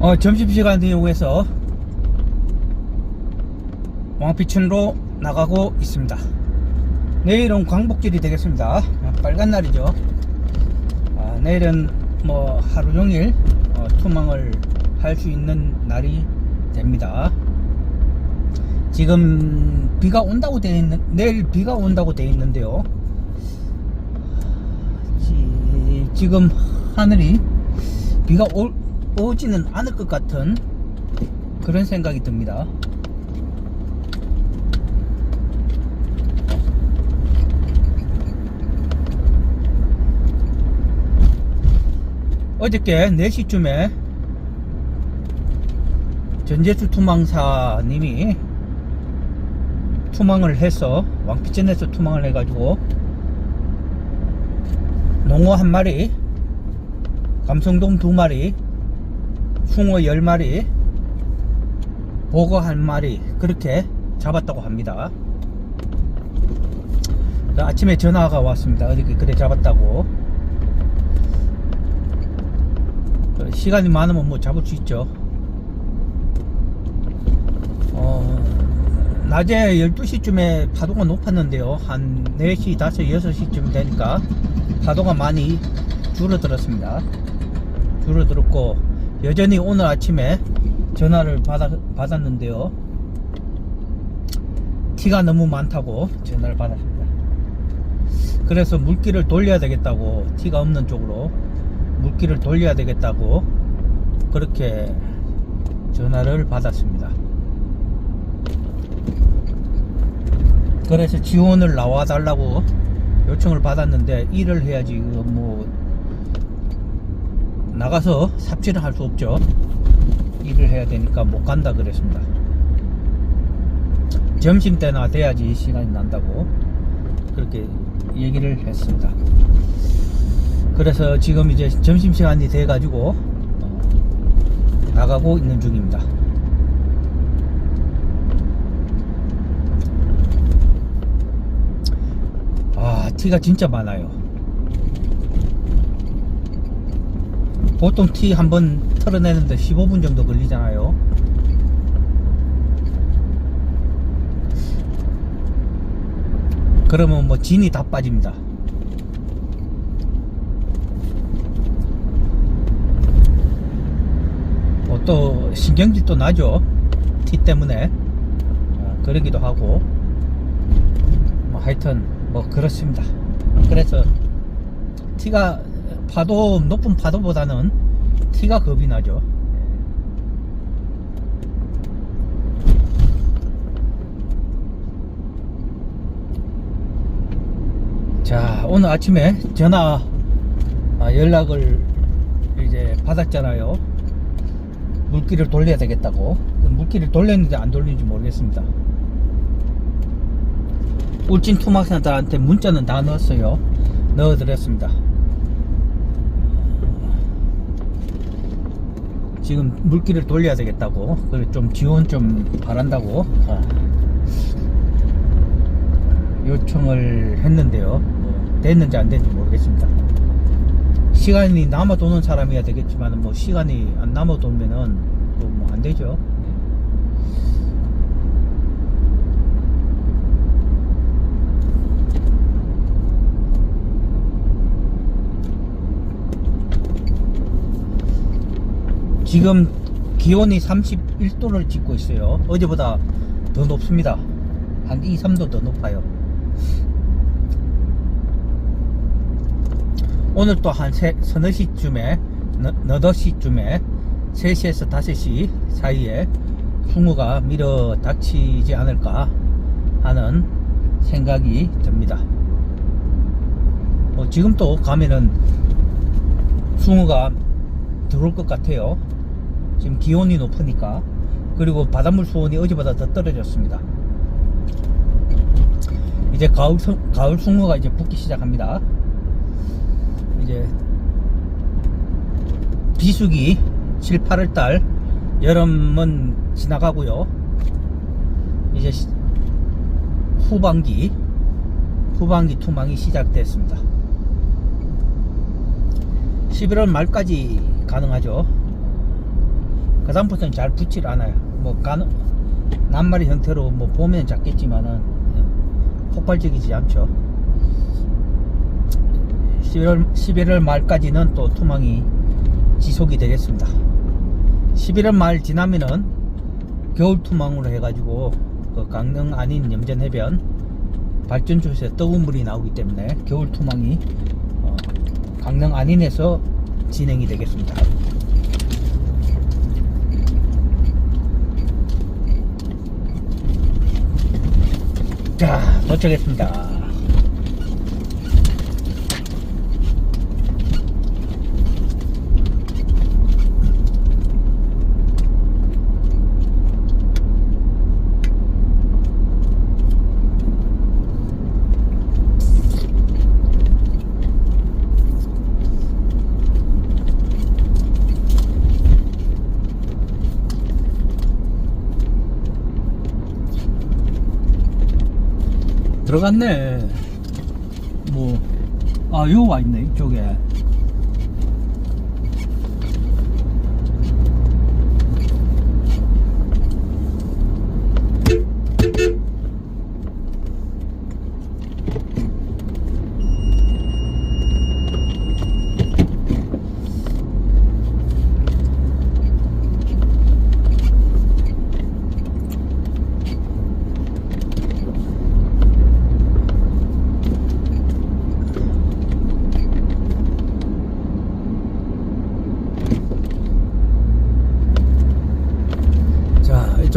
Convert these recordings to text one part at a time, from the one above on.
어, 점심시간 이용해서 왕피천으로 나가고 있습니다. 내일은 광복절이 되겠습니다. 아, 빨간 날이죠. 아, 내일은 뭐 하루 종일 어, 투망을 할 수 있는 날이 됩니다. 지금 비가 온다고 되어 있는 내일 비가 온다고 되어 있는데요. 지, 지금 하늘이 비가 올, 오지는 않을 것 같은 그런 생각이 듭니다. 어저께 4시쯤에 전재수 투망사님이 투망을 해서 왕피천에서 투망을 해가지고 농어 한 마리 감성돔 두 마리 숭어 열 마리 보거 한 마리 그렇게 잡았다고 합니다 그 아침에 전화가 왔습니다 어저께 그래 잡았다고 그 시간이 많으면 뭐 잡을 수 있죠 어, 낮에 12시쯤에 파도가 높았는데요. 한 4시, 5시, 6시쯤 되니까 파도가 많이 줄어들었습니다. 줄어들었고, 여전히 오늘 아침에 전화를 받아, 받았는데요. 티가 너무 많다고 전화를 받았습니다. 그래서 물기를 돌려야 되겠다고, 티가 없는 쪽으로 물기를 돌려야 되겠다고, 그렇게 전화를 받았습니다. 그래서 지원을 나와 달라고 요청을 받았는데 일을 해야지 뭐 나가서 삽질을 할 수 없죠. 일을 해야 되니까 못 간다 그랬습니다. 점심 때나 돼야지 시간이 난다고 그렇게 얘기를 했습니다. 그래서 지금 이제 점심 시간이 돼 가지고 나가고 있는 중입니다. 아, 티가 진짜 많아요. 보통 티 한 번 털어내는데 15분 정도 걸리잖아요. 그러면 뭐 진이 다 빠집니다. 뭐 또 신경질도 나죠. 티 때문에. 어, 그러기도 하고. 뭐 하여튼 뭐 그렇습니다. 그래서 티가 파도 높은 파도보다는 티가 겁이 나죠. 자 오늘 아침에 전화 아, 연락을 이제 받았잖아요. 물기를 돌려야 되겠다고. 물기를 돌렸는지 안 돌리는지 모르겠습니다. 울진 투막사들한테 문자는 다 넣었어요. 넣어드렸습니다. 지금 물기를 돌려야 되겠다고, 그리고 좀 지원 좀 바란다고 어, 요청을 했는데요. 뭐 됐는지 안 됐는지 모르겠습니다. 시간이 남아 도는 사람이야 되겠지만, 뭐 시간이 안 남아 돌면은 뭐안 되죠. 지금 기온이 31도를 찍고 있어요. 어제보다 더 높습니다. 한 2, 3도 더 높아요. 오늘 또 한 서너 시쯤에, 너덟 시쯤에 3시에서 5시 사이에 숭어가 밀어 닥치지 않을까 하는 생각이 듭니다. 뭐 지금 또 가면은 숭어가 들어올 것 같아요. 지금 기온이 높으니까 그리고 바닷물 수온이 어제보다 더 떨어졌습니다. 이제 가을 숭, 가을 숭어가 이제 붙기 시작합니다. 이제 비수기 7, 8월 달 여름은 지나가고요. 이제 시, 후반기 후반기 투망이 시작됐습니다. 11월 말까지 가능하죠. 그 다음부터는 잘 붙질 않아요. 뭐 간, 낱말의 형태로 뭐 보면 작겠지만은 예, 폭발적이지 않죠. 11월, 11월 말까지는 또 투망이 지속이 되겠습니다. 11월 말 지나면은 겨울 투망으로 해가지고 그 강릉 아닌 염전 해변 발전소에서 뜨거운 물이 나오기 때문에 겨울 투망이 어, 강릉 안인에서 진행이 되겠습니다. 자, 도착했습니다. 들어갔네. 뭐, 아, 요 와 있네, 이쪽에.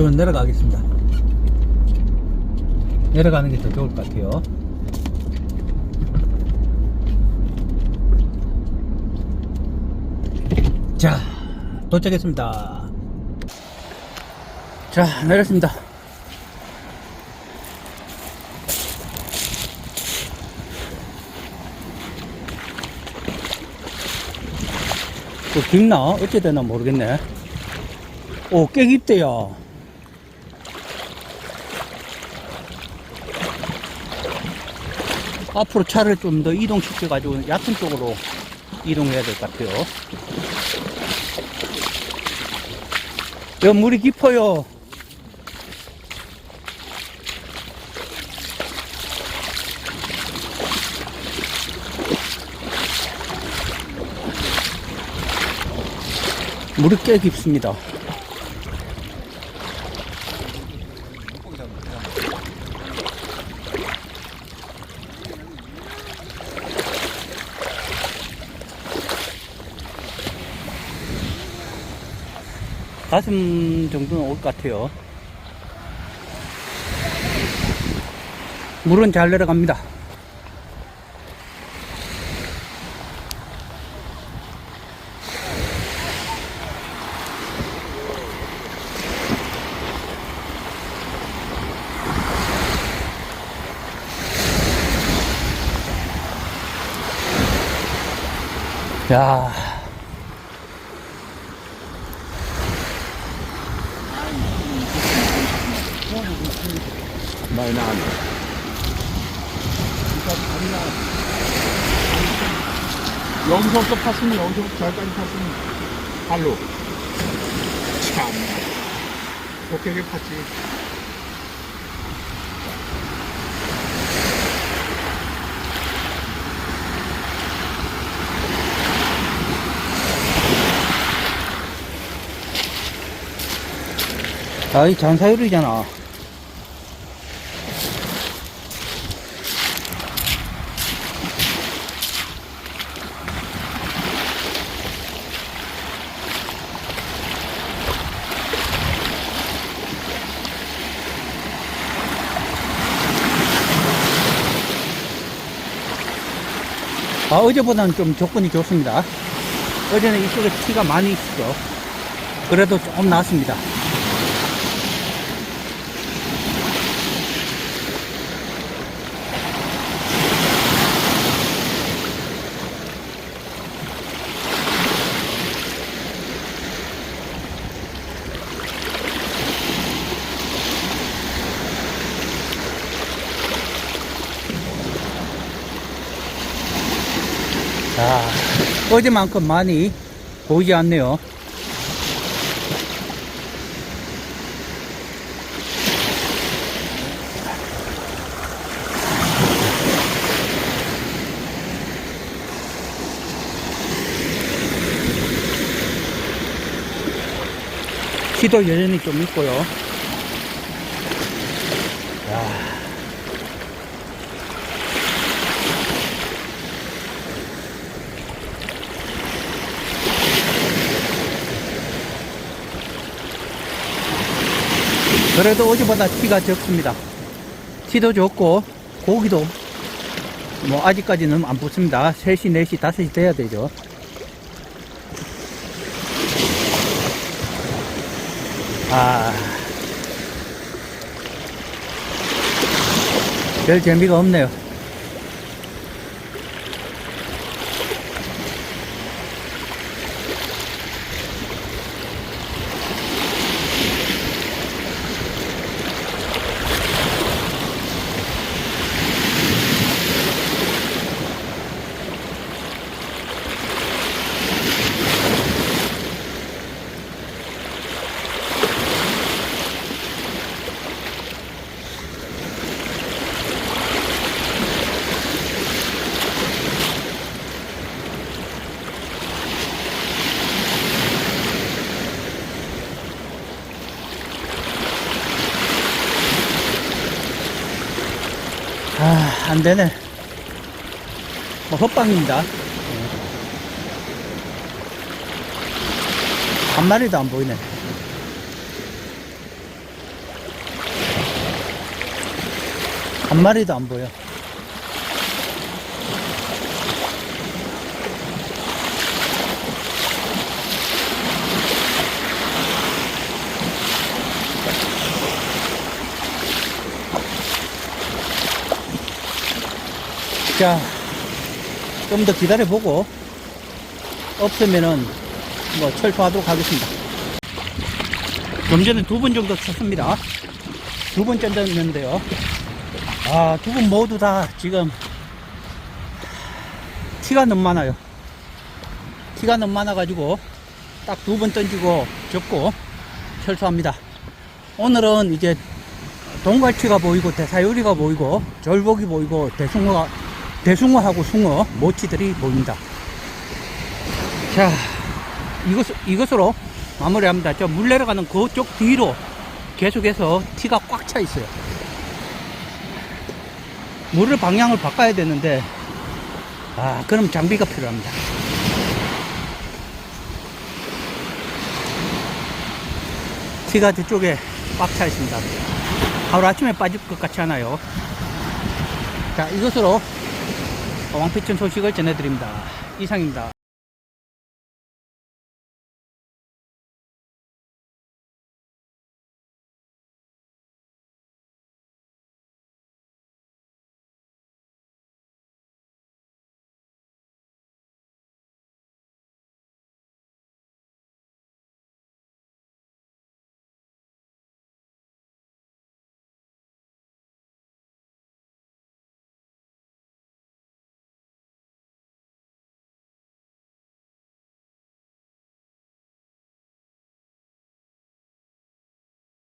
자, 이쪽은 내려가겠습니다. 내려가는 게 더 좋을 것 같아요. 자, 도착했습니다. 자, 내렸습니다. 그 깊나? 어째 되나 모르겠네. 오, 꽤 깊대요. 앞으로 차를 좀 더 이동시켜 가지고 얕은 쪽으로 이동해야 될 것 같아요. 여기 물이 깊어요. 물이 꽤 깊습니다. 가슴 정도는 올 것 같아요. 물은 잘 내려갑니다. 야, 많이 나왔네. 여기서부터 팠으면 여기서부터 저기까지 팠으면 발로. 참. 독하게 팠지. 아, 이 장사율이잖아. 아, 어제보다는 좀 조건이 좋습니다. 어제는 이쪽에 티가 많이 있어. 그래도 조금 나았습니다. 자, 어제만큼 많이 보이지 않네요. 시도 여전히 좀 있고요. 그래도 어제보다 티가 적습니다. 티도 좋고 고기도 뭐 아직까지는 안 붙습니다. 3시, 4시, 5시 돼야 되죠. 아. 별 재미가 없네요. 아, 안 되네. 뭐, 헛방입니다. 한 마리도 안 보이네. 한 마리도 안 보여. 자, 좀더 기다려보고, 없으면은, 뭐, 철수하도록 하겠습니다. 좀 전에 두분 정도 쳤습니다. 두번 던졌는데요. 아, 두 분 모두 다 지금, 티가 너무 많아요. 티가 너무 많아가지고, 딱 두 번 던지고, 접고, 철수합니다. 오늘은 이제, 동갈치가 보이고, 대사요리가 보이고, 절복이 보이고, 대숭어가, 대숭어하고 숭어, 모치들이 보입니다. 자, 이것, 이것으로 마무리합니다. 저 물 내려가는 그쪽 뒤로 계속해서 티가 꽉 차 있어요. 물을 방향을 바꿔야 되는데, 아, 그럼 장비가 필요합니다. 티가 저쪽에 꽉 차 있습니다. 하루 아침에 빠질 것 같지 않아요. 자, 이것으로 왕피천 소식을 전해드립니다. 이상입니다.